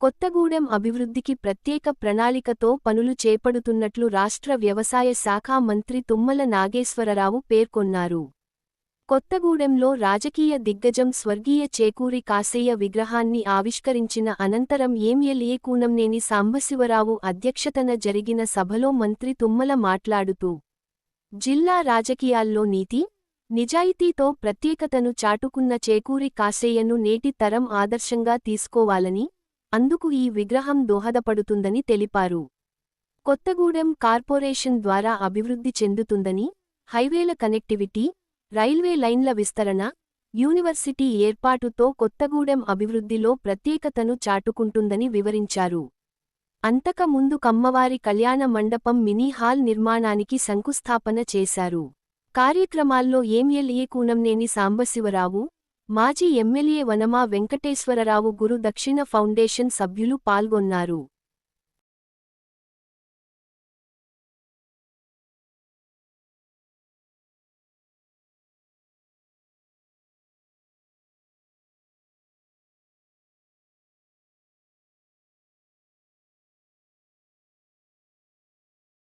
కొత్తగూడెం అభివృద్ధికి ప్రత్యేక ప్రణాళికతో పనులు చేపడుతున్నట్లు రాష్ట్ర వ్యవసాయ శాఖ మంత్రి తుమ్మల నాగేశ్వరరావు పేర్కొన్నారు. కొత్తగూడెంలో రాజకీయ దిగ్గజం స్వర్గీయ చేకూరి కాసేయ విగ్రహాన్ని ఆవిష్కరించిన అనంతరం ఎమ్మెల్యే కూనంనేని సాంబశివరావు అధ్యక్షతన జరిగిన సభలో మంత్రి తుమ్మల మాట్లాడుతూ జిల్లా రాజకీయాల్లో నీతి నిజాయితీతో ప్రత్యేకతను చాటుకున్న చేకూరి కాసేయను నేటి తరం ఆదర్శంగా తీసుకోవాలని అందుకు ఈ విగ్రహం దోహదపడుతుందని తెలిపారు. కొత్తగూడెం కార్పొరేషన్ ద్వారా అభివృద్ధి చెందుతుందని హైవేల కనెక్టివిటీ రైల్వే లైన్ల విస్తరణ యూనివర్సిటీ ఏర్పాటుతో కొత్తగూడెం అభివృద్ధిలో ప్రత్యేకతను చాటుకుంటుందని వివరించారు. అంతక ముందు కమ్మవారి కళ్యాణ మండపం మినీ హాల్ నిర్మాణానికి శంకుస్థాపన చేశారు. కార్యక్రమాల్లో ఎమ్మెల్యే కూనంనేని సాంబశివరావు మాజీ ఎమ్మెల్యే వనమా వెంకటేశ్వరరావు గురు దక్షిణ ఫౌండేషన్ సభ్యులు పాల్గొన్నారు.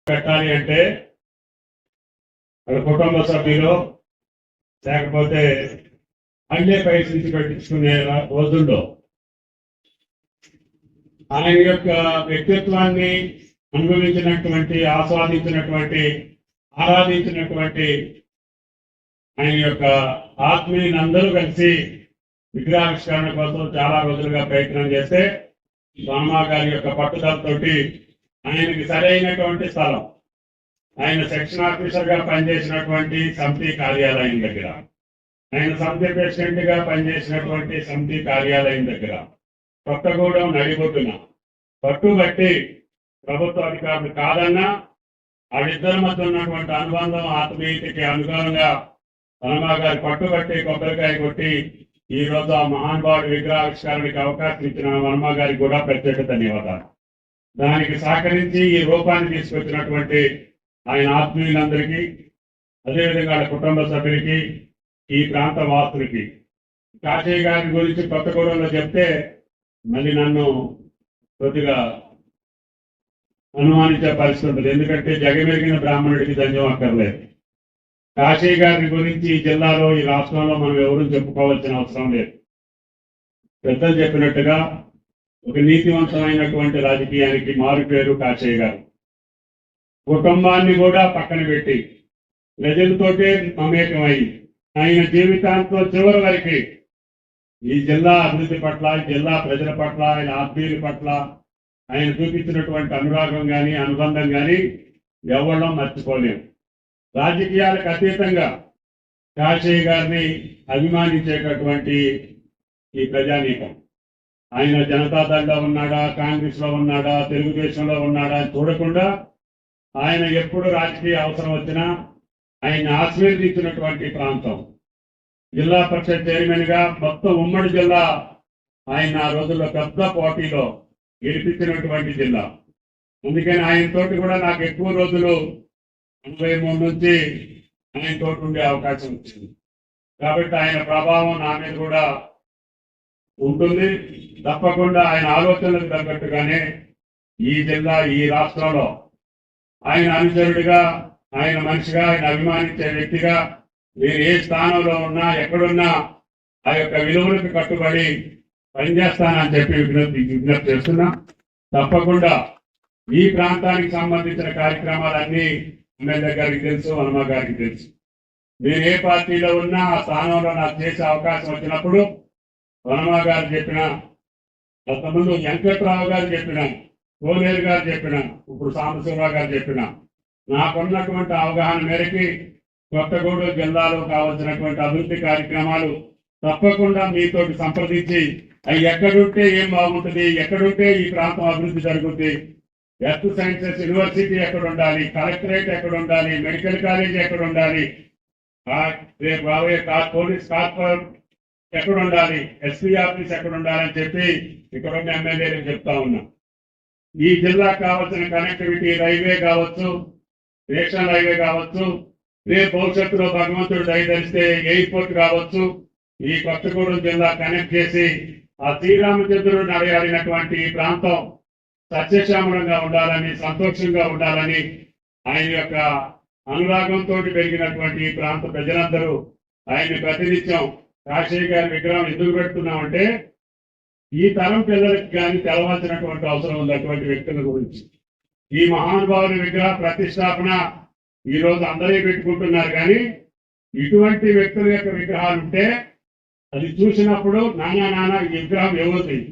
పెట్టాలి అంటే వాళ్ళ కుటుంబ సభ్యులు లేకపోతే అన్నే పైసించి నుంచి పెట్టించుకునే రోజుల్లో. ఆయన యొక్క వ్యక్తిత్వాన్ని అనుభవించినటువంటి ఆస్వాదించినటువంటి ఆరాధించినటువంటి ఆయన యొక్క ఆత్మీయుని అందరూ కలిసి విగ్రహావిష్కరణ కోసం చాలా రోజులుగా ప్రయత్నం చేస్తే స్వామా గారి యొక్క పట్టుదలతోటి ఆయనకి సరైనటువంటి స్థలం. ఆయన సెక్షన్ ఆఫీసర్గా పనిచేసినటువంటి సమితి కార్యాలయం దగ్గర. ఆయన సమితి ప్రెసిడెంట్గా పనిచేసినటువంటి సమితి కార్యాలయం దగ్గర కొత్తగూడెం నడిబొడ్డున. పట్టుబట్టి ప్రభుత్వ అధికారులు కాదన్నా వాళ్ళిద్దరి మధ్య ఉన్నటువంటి అనుబంధం ఆత్మీయతకి అనుగుణంగా హనుమా గారి పట్టుబట్టి కొబ్బరికాయ కొట్టి ఈ రోజు ఆ మహానుభావుడి విగ్రహావిష్కరణకి అవకాశం ఇచ్చిన హనుమ గారికి కూడా ప్రత్యేక ధన్యవాదాలు. దానికి సహకరించి ఈ రూపాన్ని తీసుకొచ్చినటువంటి ఆయన ఆత్మీయులందరికీ అదేవిధంగా వాళ్ళ కుటుంబ సభ్యులకి ఈ ప్రాంత వాసులకి. కాశయ్య గారి గురించి కొత్తగూడెంలో చెప్తే మళ్ళీ నన్ను కొద్దిగా అనుమానించే పరిస్థితి ఉంటుంది ఎందుకంటే జగమెరిగిన బ్రాహ్మణుడికి దంజం అక్కర్లేదు. కాశయ్య గారి గురించి ఈ జిల్లాలో ఈ రాష్ట్రంలో మనం ఎవరూ చెప్పుకోవాల్సిన అవసరం లేదు. పెద్దలు చెప్పినట్టుగా ఒక నీతివంతమైనటువంటి రాజకీయానికి మారిపోయారు కాశయ్య గారు. కుటుంబాన్ని కూడా పక్కన పెట్టి ప్రజలతోటే మమేకమైంది ఆయన జీవితాంతో చివరి వరకు ఈ జిల్లా అభివృద్ధి పట్ల జిల్లా ప్రజల పట్ల ఆయన ఆత్మీయుల పట్ల ఆయన చూపించినటువంటి అనురాగం కానీ అనుబంధం కానీ ఎవరం మర్చిపోలేము రాజకీయాలకు అతీతంగా కాశయ్య గారిని అభిమానించేటటువంటి ఈ ప్రజానీకం. ఆయన జనతాదళ్ళో ఉన్నాడా కాంగ్రెస్లో ఉన్నాడా తెలుగుదేశంలో ఉన్నాడా అని చూడకుండా ఆయన ఎప్పుడు రాజకీయ అవసరం వచ్చినా ఆయన ఆశీర్వదించినటువంటి ప్రాంతం. జిల్లా పరిషత్ చైర్మన్గా మొత్తం ఉమ్మడి జిల్లా ఆయన ఆ రోజుల్లో పెద్ద పోటీలో గెలిపించినటువంటి జిల్లా. అందుకని ఆయన తోటి కూడా నాకు ఎక్కువ రోజులు ఎనభై మూడు నుంచి ఆయన తోటి ఉండే అవకాశం వచ్చింది. కాబట్టి ఆయన ప్రభావం నా మీద కూడా ఉంటుంది. తప్పకుండా ఆయన ఆలోచనలకు తగ్గట్టుగానే ఈ జిల్లా ఈ రాష్ట్రంలో ఆయన అనుచరుడిగా ఆయన మనిషిగా ఆయన అభిమానించే వ్యక్తిగా మీరు ఏ స్థానంలో ఉన్నా ఎక్కడున్నా ఆ యొక్క విలువలకు కట్టుబడి పనిచేస్తానని చెప్పి విజ్ఞప్తి విజ్ఞప్తి చేస్తున్నా. తప్పకుండా ఈ ప్రాంతానికి సంబంధించిన కార్యక్రమాలన్నీ ఎమ్మెల్యే గారికి తెలుసు హనుమ గారికి తెలుసు. మీరు ఏ పార్టీలో ఉన్నా ఆ స్థానంలో నాకు చేసే అవకాశం వచ్చినప్పుడు వనమ గారు చెప్పిన అంతకుముందు వెంకట్రావు గారు చెప్పిన కోనేరు గారు చెప్పిన ఇప్పుడు సాంబశివరావు గారు చెప్పిన నాకున్నటువంటి అవగాహన మేరకి కొత్తగూడెం జిల్లాలో కావాల్సినటువంటి అభివృద్ధి కార్యక్రమాలు తప్పకుండా మీతోటి సంప్రదించి అవి ఎక్కడుంటే ఏం బాగుంటుంది ఎక్కడుంటే ఈ ప్రాంతం అభివృద్ధి జరుగుతుంది ఎర్త్ సైన్సెస్ యూనివర్సిటీ ఎక్కడ ఉండాలి కలెక్టరేట్ ఎక్కడ ఉండాలి మెడికల్ కాలేజ్ ఎక్కడ ఉండాలి రేపు రాబోయే కా- పోలీస్ కార్పొరేట్ ఎక్కడ ఉండాలి ఎస్పీ ఆఫీస్ ఎక్కడ ఉండాలని చెప్పి ఇక్కడ ఉన్న ఎమ్మెల్యేలు చెప్తా ఉన్నా. ఈ జిల్లా కావాల్సిన కనెక్టివిటీ రైల్వే కావచ్చు నేషనల్ హైవే కావచ్చు రేపు భవిష్యత్తులో భగవంతుడు దయదలిస్తే ఎయిర్పోర్ట్ కావచ్చు ఈ కొత్తగూడెం జిల్లా కనెక్ట్ చేసి ఆ శ్రీరామచంద్రుడు నడయాడినటువంటి ఈ ప్రాంతం సత్యశ్యామలంగా ఉండాలని సంతోషంగా ఉండాలని ఆయన యొక్క అనురాగంతో పెరిగినటువంటి ఈ ప్రాంత ప్రజలందరూ ఆయన్ని ప్రతినిత్యం కాశీ గారి విగ్రహం ఎందుకు పెడుతున్నామంటే ఈ తరం పిల్లలకి కానీ తెలవాల్సినటువంటి అవసరం ఉంది అటువంటి వ్యక్తుల గురించి. ఈ మహానుభావుని విగ్రహ ప్రతిష్టాపన ఈ రోజు అందరే పెట్టుకుంటున్నారు కానీ ఇటువంటి వ్యక్తుల యొక్క విగ్రహాలు ఉంటే అది చూసినప్పుడు నానా నానా ఈ విగ్రహం ఏమవుతుంది?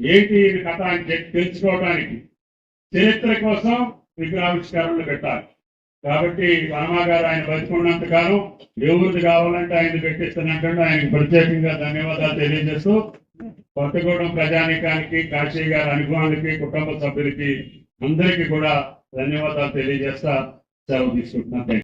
ఏంటి ఈ కథ అని చెప్పి తెలుసుకోవడానికి చరిత్ర కోసం విగ్రహావిష్కరణలు పెట్టాలి. కాబట్టి వర్మ గారు ఆయన బతికున్నంత కాలం ఎవరిది కావాలంటే ఆయన పెట్టిస్తున్నట్టు ఆయనకు ప్రత్యేకంగా ధన్యవాదాలు తెలియజేస్తూ కొత్తగూడెం ప్రజానికానికి కాశీ గారి అనుభవానికి కుటుంబ సభ్యులకి అందరికీ కూడా ధన్యవాదాలు తెలియజేస్తా సెలవు తీసుకుంటున్నాను.